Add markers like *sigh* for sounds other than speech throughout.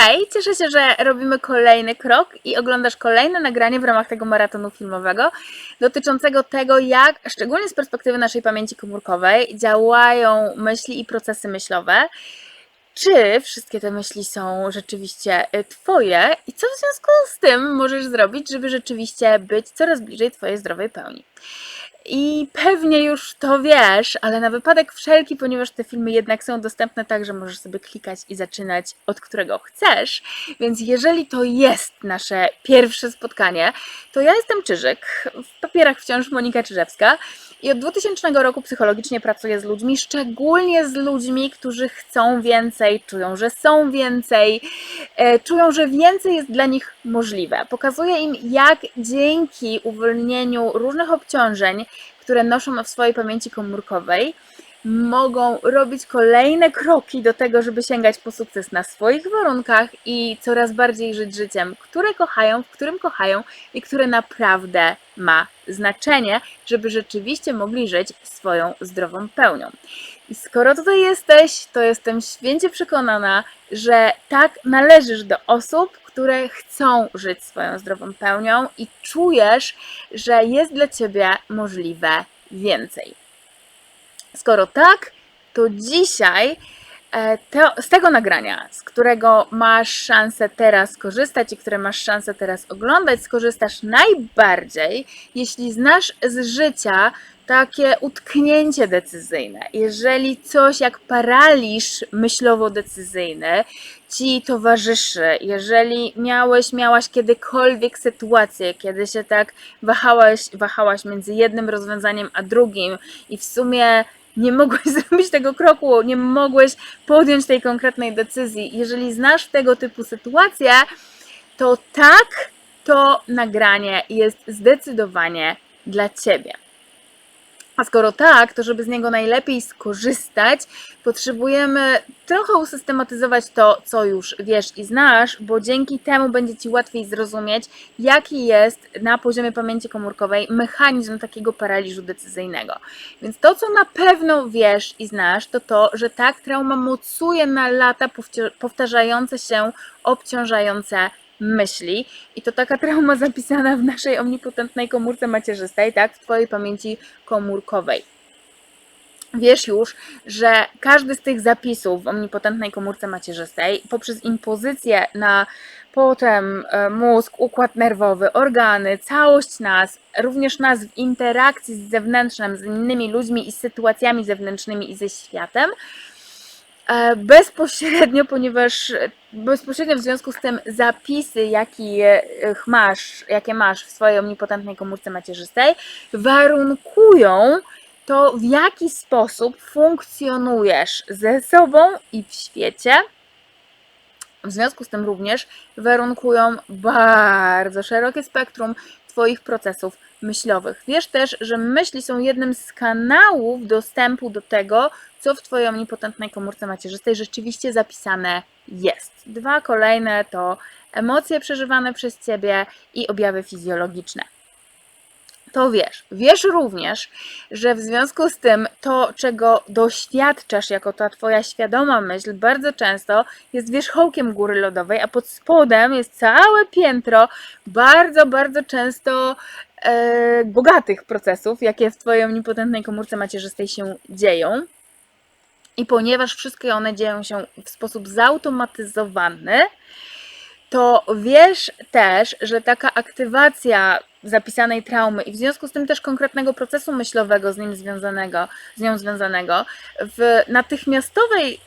Hej, cieszę się, że robimy kolejny krok i oglądasz kolejne nagranie w ramach tego maratonu filmowego dotyczącego tego, jak, szczególnie z perspektywy naszej pamięci komórkowej, działają myśli i procesy myślowe. Czy wszystkie te myśli są rzeczywiście y, Twoje i co w związku z tym możesz zrobić, żeby rzeczywiście być coraz bliżej Twojej zdrowej pełni? I pewnie już to wiesz, ale na wypadek wszelki, ponieważ te filmy jednak są dostępne tak, że możesz sobie klikać i zaczynać od którego chcesz. Więc jeżeli to jest nasze pierwsze spotkanie, to ja jestem Czyżyk, w papierach wciąż Monika Czyżewska i od 2000 roku psychologicznie pracuję z ludźmi, szczególnie z ludźmi, którzy chcą więcej, czują, że są więcej, e, czują, że więcej jest dla nich możliwe. Pokazuję im, jak dzięki uwolnieniu różnych obciążeń, które noszą w swojej pamięci komórkowej, mogą robić kolejne kroki do tego, żeby sięgać po sukces na swoich warunkach i coraz bardziej żyć życiem, które kochają, w którym kochają i które naprawdę ma znaczenie, żeby rzeczywiście mogli żyć swoją zdrową pełnią. I skoro tutaj jesteś, to jestem święcie przekonana, że tak należysz do osób, które chcą żyć swoją zdrową pełnią i czujesz, że jest dla ciebie możliwe więcej. Skoro tak, to dzisiaj e, z tego nagrania, z którego masz szansę teraz korzystać i które masz szansę teraz oglądać, skorzystasz najbardziej, jeśli znasz z życia takie utknięcie decyzyjne. Jeżeli coś jak paraliż myślowo-decyzyjny ci towarzyszy, jeżeli miałeś, miałaś kiedykolwiek sytuację, kiedy się tak wahałaś, wahałaś między jednym rozwiązaniem a drugim i w sumie nie mogłeś *laughs* zrobić tego kroku, nie mogłeś podjąć tej konkretnej decyzji. Jeżeli znasz tego typu sytuacje, to tak, to nagranie jest zdecydowanie dla Ciebie. A skoro tak, to żeby z niego najlepiej skorzystać, potrzebujemy trochę usystematyzować to, co już wiesz i znasz, bo dzięki temu będzie Ci łatwiej zrozumieć, jaki jest na poziomie pamięci komórkowej mechanizm takiego paraliżu decyzyjnego. Więc to, co na pewno wiesz i znasz, to to, że tak trauma mocuje na lata powtarzające się, obciążające myśli i to taka *laughs* trauma zapisana w naszej omnipotentnej komórce macierzystej, tak, w Twojej pamięci komórkowej. Wiesz już, że każdy z tych zapisów w omnipotentnej komórce macierzystej poprzez impozycję na potem e, mózg, układ nerwowy, organy, całość nas, również nas w interakcji z zewnętrznym, z innymi ludźmi i sytuacjami zewnętrznymi i ze światem, bezpośrednio, ponieważ bezpośrednio w związku z tym zapisy, jakie masz, jakie masz w swojej omnipotentnej komórce macierzystej, warunkują to, w jaki sposób funkcjonujesz ze sobą i w świecie. W związku z tym również warunkują bardzo szerokie spektrum Twoich procesów myślowych. Wiesz też, że myśli są jednym z kanałów dostępu do tego, co w Twojej omnipotentnej komórce macierzystej rzeczywiście zapisane jest. Dwa kolejne to emocje przeżywane przez Ciebie i objawy fizjologiczne. To wiesz. Wiesz również, że w związku z tym to, czego doświadczasz jako ta Twoja świadoma myśl, bardzo często jest wierzchołkiem góry lodowej, a pod spodem jest całe piętro bardzo, bardzo często e, bogatych procesów, jakie w Twojej omnipotentnej komórce macierzystej się dzieją. I ponieważ wszystkie one dzieją się w sposób zautomatyzowany, to wiesz też, że taka aktywacja zapisanej traumy i w związku z tym też konkretnego procesu myślowego z nim związanego, z nią związanego, w natychmiastowej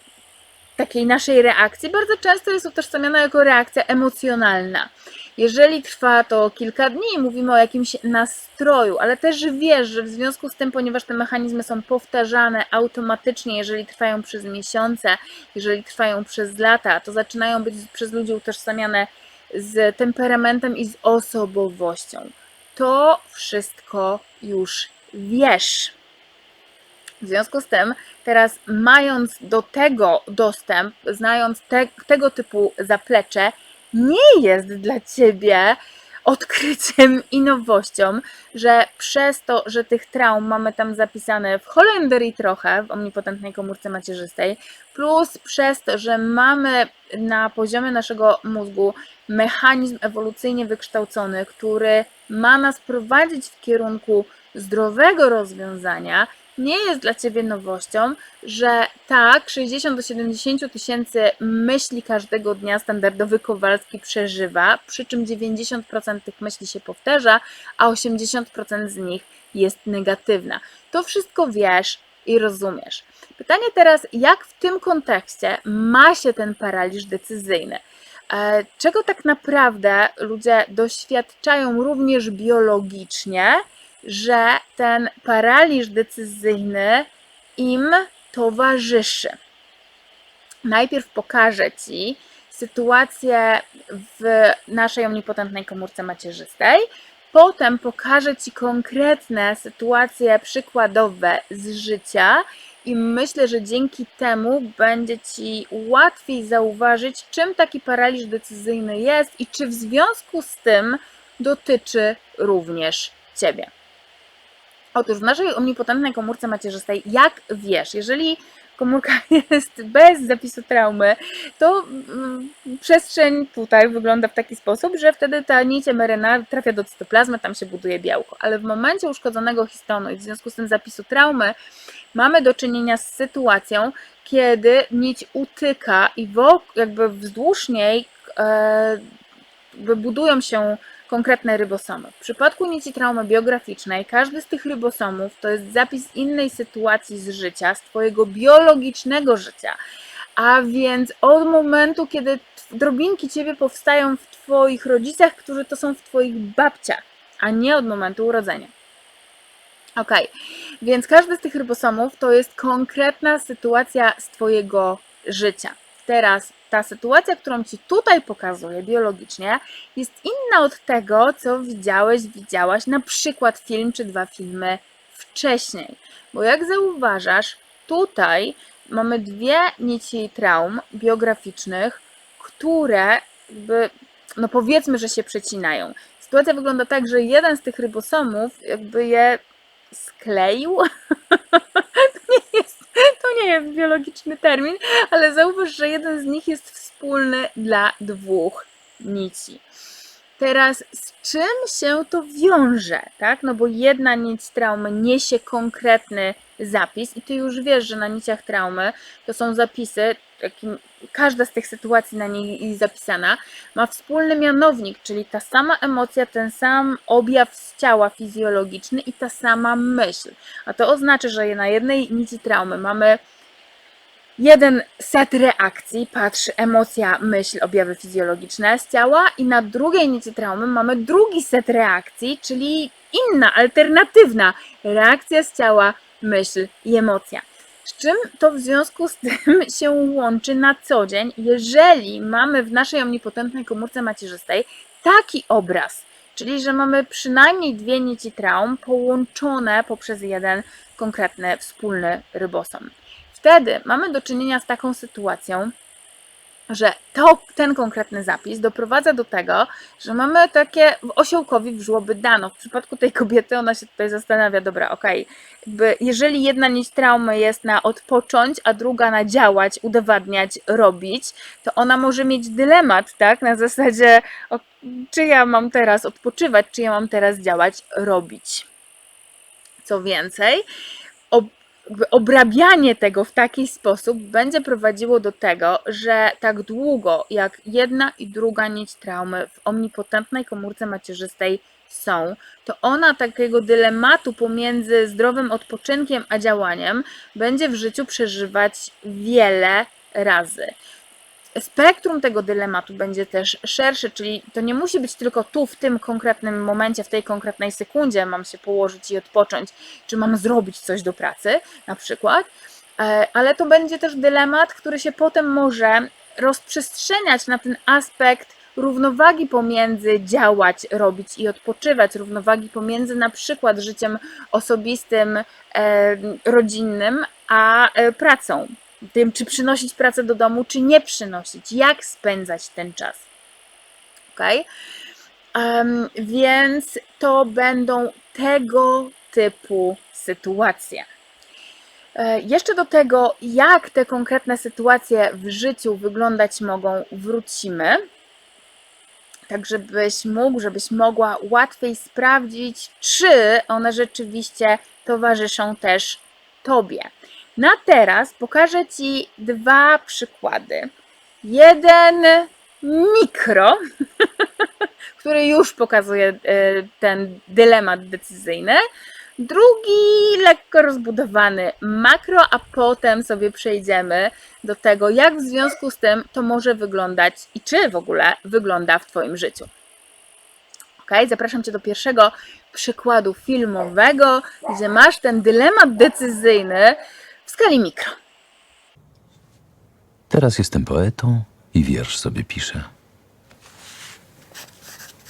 takiej naszej reakcji bardzo często jest utożsamiana jako reakcja emocjonalna. Jeżeli trwa to kilka dni, mówimy o jakimś nastroju, ale też wiesz, że w związku z tym, ponieważ te mechanizmy są powtarzane automatycznie, jeżeli trwają przez miesiące, jeżeli trwają przez lata, to zaczynają być przez ludzi utożsamiane z temperamentem i z osobowością. To wszystko już wiesz. W związku z tym, teraz mając do tego dostęp, znając te, tego typu zaplecze, nie jest dla ciebie odkryciem i nowością, że przez to, że tych traum mamy tam zapisane w Holenderii trochę, w omnipotentnej komórce macierzystej, plus przez to, że mamy na poziomie naszego mózgu mechanizm ewolucyjnie wykształcony, który ma nas prowadzić w kierunku zdrowego rozwiązania, nie jest dla Ciebie nowością, że tak, 60 do 70 tysięcy myśli każdego dnia standardowy Kowalski przeżywa, przy czym 90% tych myśli się powtarza, a 80% z nich jest negatywna. To wszystko wiesz i rozumiesz. Pytanie teraz, jak w tym kontekście ma się ten paraliż decyzyjny? E, Czego tak naprawdę ludzie doświadczają również biologicznie, że ten paraliż decyzyjny im towarzyszy. Najpierw pokażę Ci sytuację w naszej omnipotentnej komórce macierzystej, potem pokażę Ci konkretne sytuacje przykładowe z życia i myślę, że dzięki temu będzie Ci łatwiej zauważyć, czym taki paraliż decyzyjny jest i czy w związku z tym dotyczy również Ciebie. Otóż w naszej omnipotentnej komórce macierzystej, jak wiesz, jeżeli komórka *laughs* jest bez zapisu traumy, to mm, przestrzeń tutaj wygląda w taki sposób, że wtedy ta nić mRNA trafia do cytoplazmy, tam się buduje białko. Ale w momencie uszkodzonego histonu i w związku z tym zapisu traumy mamy do czynienia z sytuacją, kiedy nić utyka i jakby wzdłuż niej e, budują się konkretne rybosomy. W przypadku nici traumy biograficznej każdy z tych rybosomów to jest zapis innej sytuacji z życia, z Twojego biologicznego życia. A więc od momentu, kiedy drobinki Ciebie powstają w Twoich rodzicach, którzy to są w Twoich babciach, a nie od momentu urodzenia. Ok, więc każdy z tych rybosomów to jest konkretna sytuacja z Twojego życia. Teraz ta sytuacja, którą Ci tutaj pokazuję biologicznie, jest inna od tego, co widziałeś, widziałaś, na przykład film czy dwa filmy wcześniej. Bo jak zauważasz, tutaj mamy dwie nici traum biograficznych, które jakby, no powiedzmy, że się przecinają. Sytuacja wygląda tak, że jeden z tych rybosomów jakby je skleił. *laughs* to, nie jest, *laughs* to nie jest biologiczny termin, ale zauważ, że jeden z nich jest wspólny dla dwóch nici. Teraz z czym się to wiąże, tak? No bo jedna nić traumy niesie konkretny zapis i ty już wiesz, że na niciach traumy to są zapisy, każda z tych sytuacji na niej zapisana ma wspólny mianownik, czyli ta sama emocja, ten sam objaw z ciała fizjologiczny i ta sama myśl. A to oznacza, że na jednej nici traumy mamy jeden set reakcji, patrz, emocja, myśl, objawy fizjologiczne z ciała i na drugiej nici traumy mamy drugi set reakcji, czyli inna, alternatywna reakcja z ciała, myśl i emocja. Z czym to w związku z tym *laughs* się łączy na co dzień, jeżeli mamy w naszej omnipotentnej komórce macierzystej taki obraz, czyli że mamy przynajmniej dwie nici traum połączone poprzez jeden konkretny wspólny rybosom. Wtedy mamy do czynienia z taką sytuacją, że to, ten konkretny zapis doprowadza do tego, że mamy takie osiołkowi w żłoby dano. W przypadku tej kobiety ona się tutaj zastanawia, dobra, okej, okay, jeżeli jedna nić traumy jest na odpocząć, a druga na działać, udowadniać, robić, to ona może mieć dylemat, tak, na zasadzie, o, czy ja mam teraz odpoczywać, czy ja mam teraz działać, robić. Co więcej, obrabianie tego w taki sposób będzie prowadziło do tego, że tak długo jak jedna i druga nić traumy w omnipotentnej komórce macierzystej są, to ona takiego dylematu pomiędzy zdrowym odpoczynkiem a działaniem będzie w życiu przeżywać wiele razy spektrum tego dylematu będzie też szersze, czyli to nie musi być tylko tu, w tym konkretnym momencie, w tej konkretnej sekundzie mam się położyć i odpocząć, czy mam zrobić coś do pracy, na przykład, e, ale to będzie też dylemat, który się potem może rozprzestrzeniać na ten aspekt równowagi pomiędzy działać, robić i odpoczywać, równowagi pomiędzy na przykład życiem osobistym, e, rodzinnym, a e, pracą tym, czy przynosić pracę do domu, czy nie przynosić, jak spędzać ten czas. Ok? Em, więc to będą tego typu sytuacje. E, Jeszcze do tego, jak te konkretne sytuacje w życiu wyglądać mogą, wrócimy. Tak, żebyś mógł, żebyś mogła łatwiej sprawdzić, czy one rzeczywiście towarzyszą też Tobie. Na teraz pokażę Ci dwa przykłady. Jeden mikro, *laughs* który już pokazuje e, ten dylemat decyzyjny. Drugi lekko rozbudowany makro, a potem sobie przejdziemy do tego, jak w związku z tym to może wyglądać i czy w ogóle wygląda w Twoim życiu. Ok, zapraszam Cię do pierwszego przykładu filmowego, gdzie masz ten dylemat decyzyjny w skali mikro. Teraz jestem poetą i wiersz sobie piszę.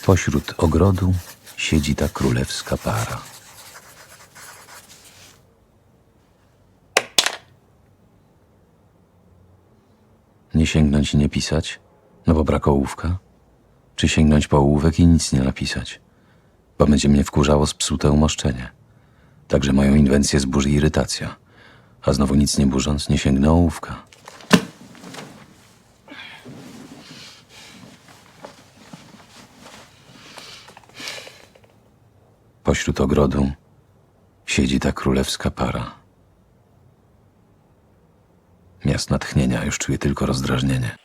Pośród ogrodu siedzi ta królewska para. Nie sięgnąć i nie pisać, no bo brak ołówka? Czy sięgnąć po ołówek i nic nie napisać? Bo będzie mnie wkurzało spsute umoszczenie. Także moją inwencję zburzy irytacja. A znowu nic nie burząc, nie sięgnę ołówka. Pośród ogrodu siedzi ta królewska para. Miast natchnienia, już czuję tylko rozdrażnienie.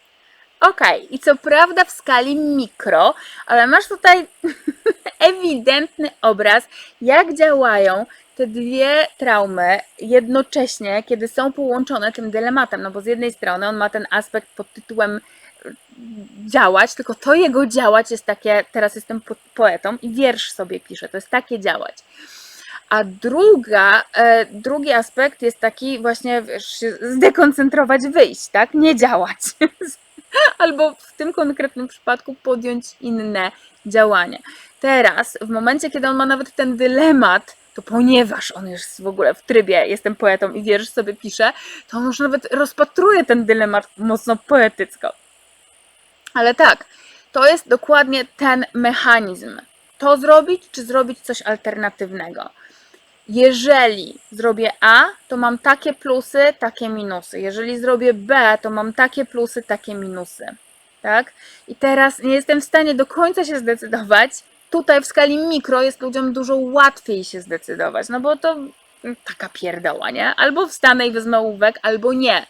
Okej, i co prawda w skali mikro, ale masz tutaj *laughs* ewidentny obraz, jak działają te dwie traumy jednocześnie, kiedy są połączone tym dylematem. No bo z jednej strony on ma ten aspekt pod tytułem y, działać, tylko to jego działać jest takie, teraz jestem po- poetą i wiersz sobie piszę, to jest takie działać. A druga, e, drugi aspekt jest taki właśnie, wiesz, zdekoncentrować, wyjść, tak? Nie działać. *laughs* Albo w tym konkretnym przypadku podjąć inne działanie. Teraz, w momencie, kiedy on ma nawet ten dylemat, to ponieważ on jest w ogóle w trybie jestem poetą i wiersz sobie pisze, to on już nawet rozpatruje ten dylemat mocno poetycko. Ale tak, to jest dokładnie ten mechanizm. To zrobić, czy zrobić coś alternatywnego. Jeżeli zrobię A, to mam takie plusy, takie minusy. Jeżeli zrobię B, to mam takie plusy, takie minusy. Tak? I teraz nie jestem w stanie do końca się zdecydować. Tutaj w skali mikro jest ludziom dużo łatwiej się zdecydować, no bo to taka pierdoła, nie? Albo wstanę i wezmę ołówek, albo nie.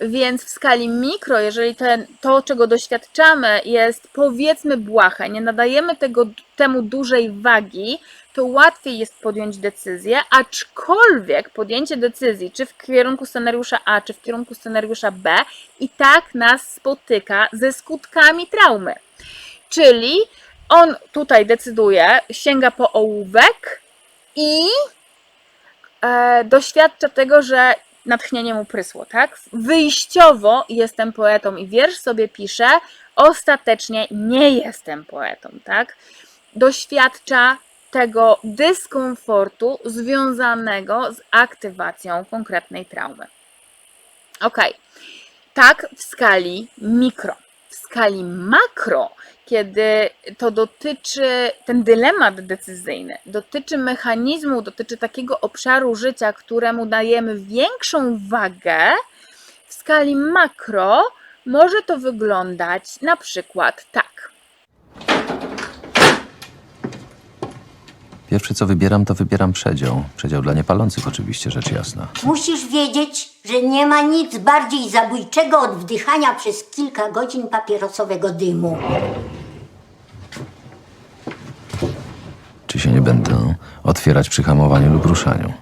Więc w skali mikro, jeżeli ten, to, czego doświadczamy, jest powiedzmy błahe, nie nadajemy tego, temu dużej wagi, to łatwiej jest podjąć decyzję, aczkolwiek podjęcie decyzji, czy w kierunku scenariusza A, czy w kierunku scenariusza B, i tak nas spotyka ze skutkami traumy. Czyli on tutaj decyduje, sięga po ołówek i e, doświadcza tego, że natchnienie mu prysło, tak? Wyjściowo jestem poetą i wiersz sobie piszę, ostatecznie nie jestem poetą, tak? Doświadcza tego dyskomfortu związanego z aktywacją konkretnej traumy. Ok, tak w skali mikro. W skali makro, kiedy to dotyczy, ten dylemat decyzyjny, dotyczy mechanizmu, dotyczy takiego obszaru życia, któremu dajemy większą wagę, w skali makro może to wyglądać na przykład tak. Pierwsze co wybieram, to wybieram przedział. Przedział dla niepalących oczywiście, rzecz jasna. Musisz wiedzieć, że nie ma nic bardziej zabójczego od wdychania przez kilka godzin papierosowego dymu. Czy się nie będę otwierać przy hamowaniu lub ruszaniu?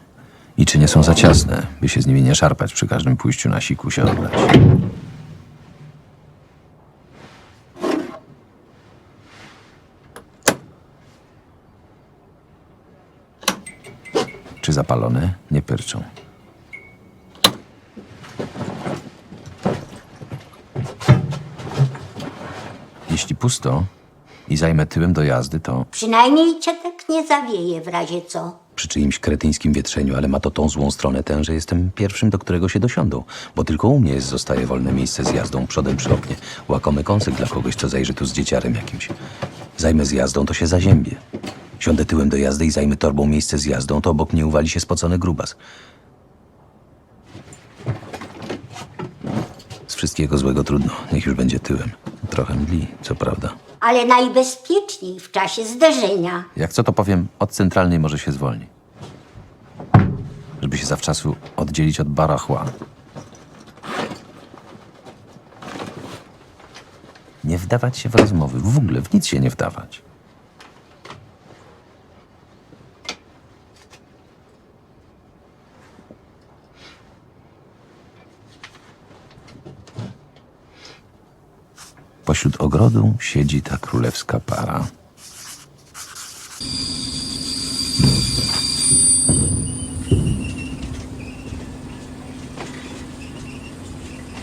I czy nie są za ciasne, by się z nimi nie szarpać przy każdym pójściu na siku się oddać? Zapalone? Nie pyrczą. Jeśli pusto i zajmę tyłem do jazdy, to Przynajmniej cię tak nie zawieje w razie co. przy czyimś kretyńskim wietrzeniu, ale ma to tą złą stronę tę, że jestem pierwszym, do którego się dosiądą, bo tylko u mnie jest zostaje wolne miejsce z jazdą przodem przy oknie. Łakomy kąsek dla kogoś, co zajrzy tu z dzieciarem jakimś. Zajmę zjazdą, to się zaziębię. Siądę tyłem do jazdy i zajmę torbą miejsce z jazdą, to obok mnie uwali się spocony grubas. Z wszystkiego złego trudno, niech już będzie tyłem. Trochę mdli, co prawda. Ale najbezpieczniej w czasie zderzenia. Jak co to powiem, od centralnej może się zwolni. Żeby się zawczasu oddzielić od barachła. Nie wdawać się w rozmowy, w ogóle w nic się nie wdawać. Pośród ogrodu siedzi ta królewska para.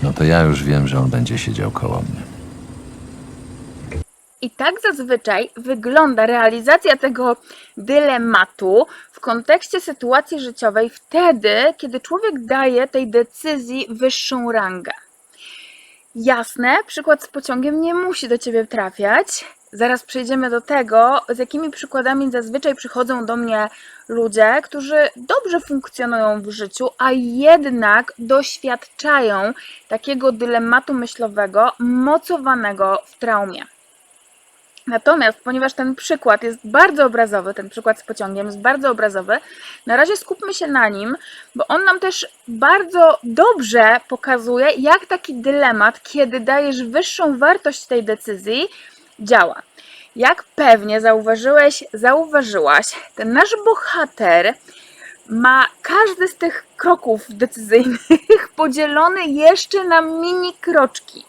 No to ja już wiem, że on będzie siedział koło mnie. I tak zazwyczaj wygląda realizacja tego dylematu w kontekście sytuacji życiowej wtedy, kiedy człowiek daje tej decyzji wyższą rangę. Jasne, przykład z pociągiem nie musi do ciebie trafiać. Zaraz przejdziemy do tego, z jakimi przykładami zazwyczaj przychodzą do mnie ludzie, którzy dobrze funkcjonują w życiu, a jednak doświadczają takiego dylematu myślowego mocowanego w traumie. Natomiast, ponieważ ten przykład jest bardzo obrazowy, ten przykład z pociągiem jest bardzo obrazowy, na razie skupmy się na nim, bo on nam też bardzo dobrze pokazuje, jak taki dylemat, kiedy dajesz wyższą wartość tej decyzji, działa. Jak pewnie zauważyłeś, zauważyłaś, ten nasz bohater ma każdy z tych kroków decyzyjnych *laughs* podzielony jeszcze na mini kroczki.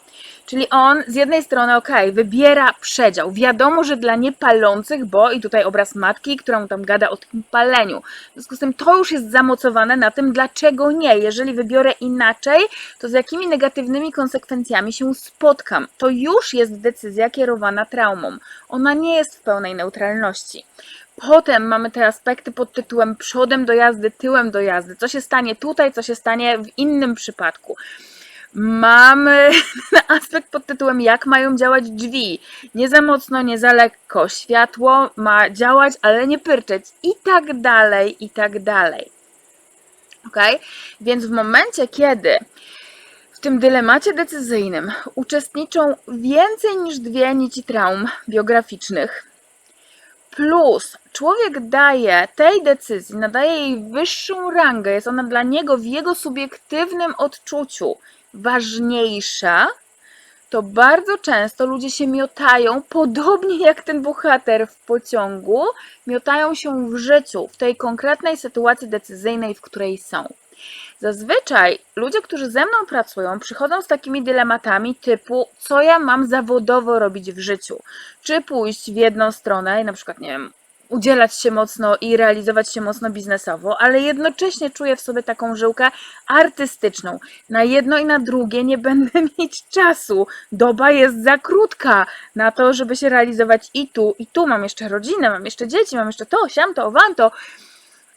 Czyli on z jednej strony, ok, wybiera przedział. Wiadomo, że dla niepalących, bo i tutaj obraz matki, która mu tam gada o tym paleniu. W związku z tym to już jest zamocowane na tym, dlaczego nie. Jeżeli wybiorę inaczej, to z jakimi negatywnymi konsekwencjami się spotkam. To już jest decyzja kierowana traumą. Ona nie jest w pełnej neutralności. Potem mamy te aspekty pod tytułem przodem do jazdy, tyłem do jazdy. Co się stanie tutaj, co się stanie w innym przypadku. Mamy *laughs* aspekt pod tytułem Jak mają działać drzwi. Nie za mocno, nie za lekko. Światło ma działać, ale nie pyrczeć. I tak dalej, i tak dalej. Ok? Więc w momencie, kiedy w tym dylemacie decyzyjnym uczestniczą więcej niż dwie nici traum biograficznych, plus człowiek daje tej decyzji, nadaje jej wyższą rangę, jest ona dla niego w jego subiektywnym odczuciu ważniejsza, to bardzo często ludzie się miotają, podobnie jak ten bohater w pociągu, miotają się w życiu, w tej konkretnej sytuacji decyzyjnej, w której są. Zazwyczaj ludzie, którzy ze mną pracują, przychodzą z takimi dylematami typu, co ja mam zawodowo robić w życiu. Czy pójść w jedną stronę i na przykład, nie wiem, udzielać się mocno i realizować się mocno biznesowo, ale jednocześnie czuję w sobie taką żyłkę artystyczną. Na jedno i na drugie nie będę *laughs* mieć czasu. Doba jest za krótka na to, żeby się realizować i tu, i tu. Mam jeszcze rodzinę, mam jeszcze dzieci, mam jeszcze to, siam to, wam to.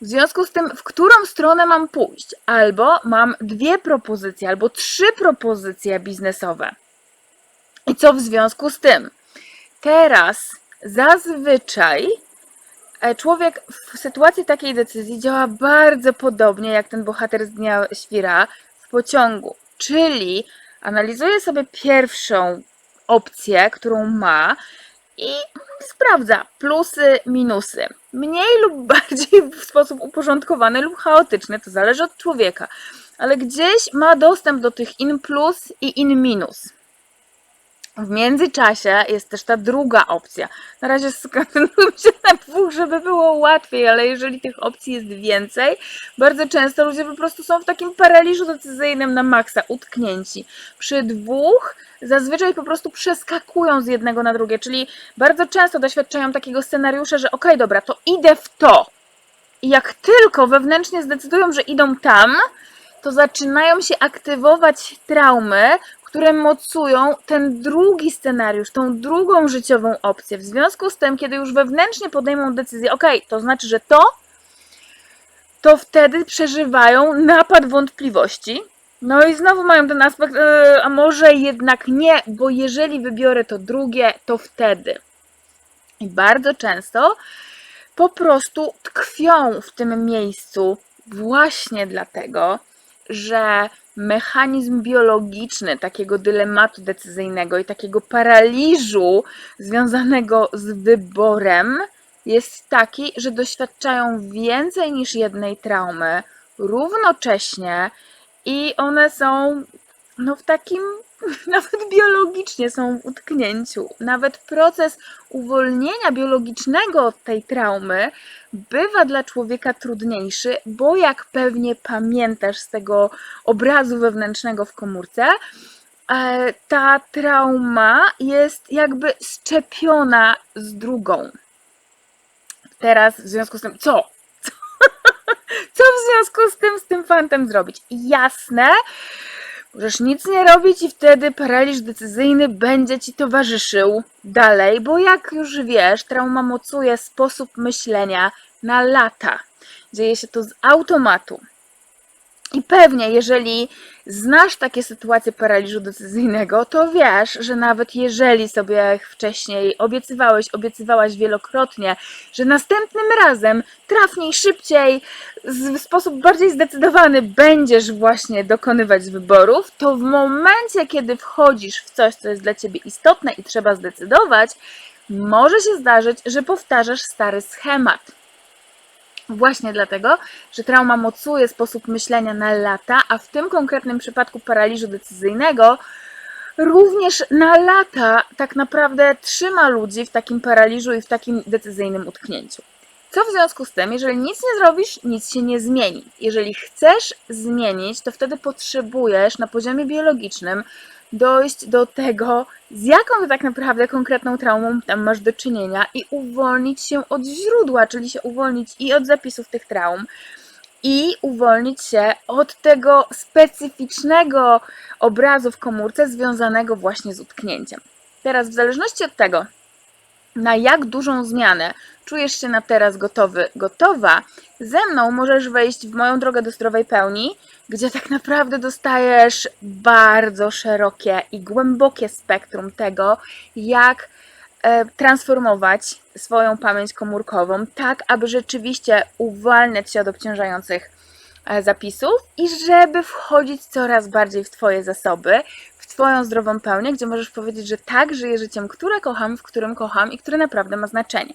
W związku z tym, w którą stronę mam pójść? Albo mam dwie propozycje, albo trzy propozycje biznesowe. I co w związku z tym? Teraz zazwyczaj człowiek w sytuacji takiej decyzji działa bardzo podobnie jak ten bohater z Dnia Świra w pociągu. Czyli analizuje sobie pierwszą opcję, którą ma i sprawdza plusy, minusy. Mniej lub *laughs* bardziej w sposób uporządkowany lub chaotyczny, to zależy od człowieka, ale gdzieś ma dostęp do tych in plus i in minus. W międzyczasie jest też ta druga opcja. Na razie skoncentruję się na dwóch, żeby było łatwiej, ale jeżeli tych opcji jest więcej, bardzo często ludzie po prostu są w takim paraliżu decyzyjnym na maksa, utknięci. Przy dwóch zazwyczaj po prostu przeskakują z jednego na drugie, czyli bardzo często doświadczają takiego scenariusza, że okej, dobra, to idę w to. I jak tylko wewnętrznie zdecydują, że idą tam, to zaczynają się aktywować traumy, które mocują ten drugi scenariusz, tą drugą życiową opcję. W związku z tym, kiedy już wewnętrznie podejmą decyzję, ok, to znaczy, że to, to wtedy przeżywają napad wątpliwości. No i znowu mają ten aspekt, e, a może jednak nie, bo jeżeli wybiorę to drugie, to wtedy. I bardzo często po prostu tkwią w tym miejscu właśnie dlatego, że mechanizm biologiczny takiego dylematu decyzyjnego i takiego paraliżu związanego z wyborem jest taki, że doświadczają więcej niż jednej traumy równocześnie i one są no w takim, *laughs* nawet biologicznie są w utknięciu. Nawet proces uwolnienia biologicznego od tej traumy bywa dla człowieka trudniejszy, bo jak pewnie pamiętasz z tego obrazu wewnętrznego w komórce, e, ta trauma jest jakby szczepiona z drugą. Teraz w związku z tym, co? *laughs* Co w związku z tym, z tym fantem zrobić? Jasne, możesz nic nie robić i wtedy paraliż decyzyjny będzie ci towarzyszył dalej, bo jak już wiesz, trauma mocuje sposób myślenia na lata. Dzieje się to z automatu. I pewnie, jeżeli znasz takie sytuacje paraliżu decyzyjnego, to wiesz, że nawet jeżeli sobie wcześniej obiecywałeś, obiecywałaś wielokrotnie, że następnym razem trafniej, szybciej, w sposób bardziej zdecydowany będziesz właśnie dokonywać wyborów, to w momencie, kiedy wchodzisz w coś, co jest dla ciebie istotne i trzeba zdecydować, może się zdarzyć, że powtarzasz stary schemat. Właśnie dlatego, że trauma mocuje sposób myślenia na lata, a w tym konkretnym przypadku paraliżu decyzyjnego również na lata tak naprawdę trzyma ludzi w takim paraliżu i w takim decyzyjnym utknięciu. Co w związku z tym, jeżeli nic nie zrobisz, nic się nie zmieni. Jeżeli chcesz zmienić, to wtedy potrzebujesz na poziomie biologicznym dojść do tego, z jaką tak naprawdę konkretną traumą tam masz do czynienia i uwolnić się od źródła, czyli się uwolnić i od zapisów tych traum, i uwolnić się od tego specyficznego obrazu w komórce związanego właśnie z utknięciem. Teraz, w zależności od tego, na jak dużą zmianę. Czujesz się na teraz gotowy, gotowa, ze mną możesz wejść w moją drogę do zdrowej pełni, gdzie tak naprawdę dostajesz bardzo szerokie i głębokie spektrum tego, jak e, transformować swoją pamięć komórkową, tak aby rzeczywiście uwalniać się od obciążających e, zapisów i żeby wchodzić coraz bardziej w Twoje zasoby, w Twoją zdrową pełnię, gdzie możesz powiedzieć, że tak, żyję życiem, które kocham, w którym kocham i które naprawdę ma znaczenie.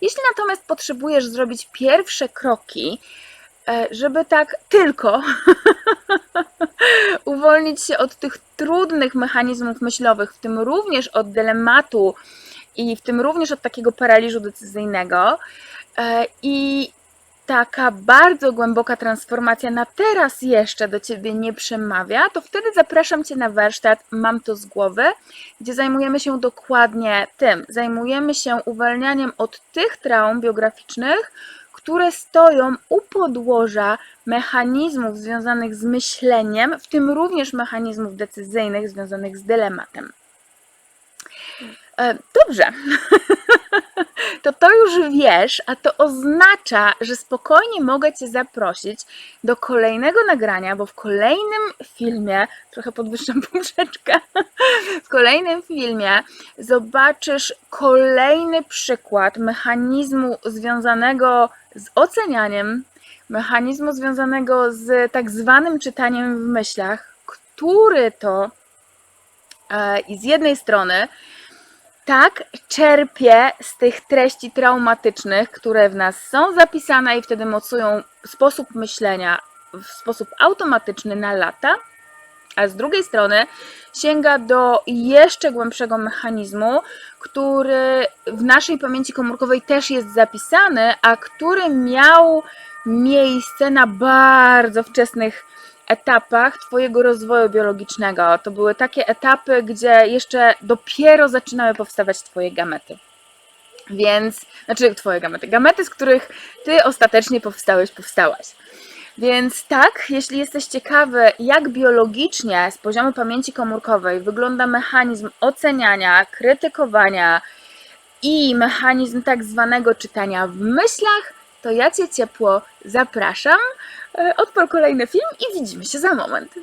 Jeśli natomiast potrzebujesz zrobić pierwsze kroki, e, żeby tak tylko *laughs* uwolnić się od tych trudnych mechanizmów myślowych, w tym również od dylematu i w tym również od takiego paraliżu decyzyjnego e, i taka bardzo głęboka transformacja na teraz jeszcze do Ciebie nie przemawia, to wtedy zapraszam Cię na warsztat Mam to z głowy, gdzie zajmujemy się dokładnie tym. Zajmujemy się uwalnianiem od tych traum biograficznych, które stoją u podłoża mechanizmów związanych z myśleniem, w tym również mechanizmów decyzyjnych związanych z dylematem. E, Dobrze. *laughs* *laughs* To to już wiesz, a to oznacza, że spokojnie mogę Cię zaprosić do kolejnego nagrania, bo w kolejnym filmie, trochę podwyższam *laughs* poprzeczkę, w kolejnym filmie zobaczysz kolejny przykład mechanizmu związanego z ocenianiem, mechanizmu związanego z tak zwanym czytaniem w myślach, który to e, i z jednej strony tak czerpie z tych treści traumatycznych, które w nas są zapisane i wtedy mocują sposób myślenia w sposób automatyczny na lata, a z drugiej strony sięga do jeszcze głębszego mechanizmu, który w naszej pamięci komórkowej też jest zapisany, a który miał miejsce na bardzo wczesnych etapach Twojego rozwoju biologicznego. To były takie etapy, gdzie jeszcze dopiero zaczynały powstawać Twoje gamety. Więc, znaczy Twoje gamety, gamety, z których Ty ostatecznie powstałeś, powstałaś. Więc tak, jeśli jesteś ciekawy, jak biologicznie z poziomu pamięci komórkowej wygląda mechanizm oceniania, krytykowania i mechanizm tak zwanego czytania w myślach, to ja Cię ciepło zapraszam. E, Odpal kolejny film i widzimy się za moment.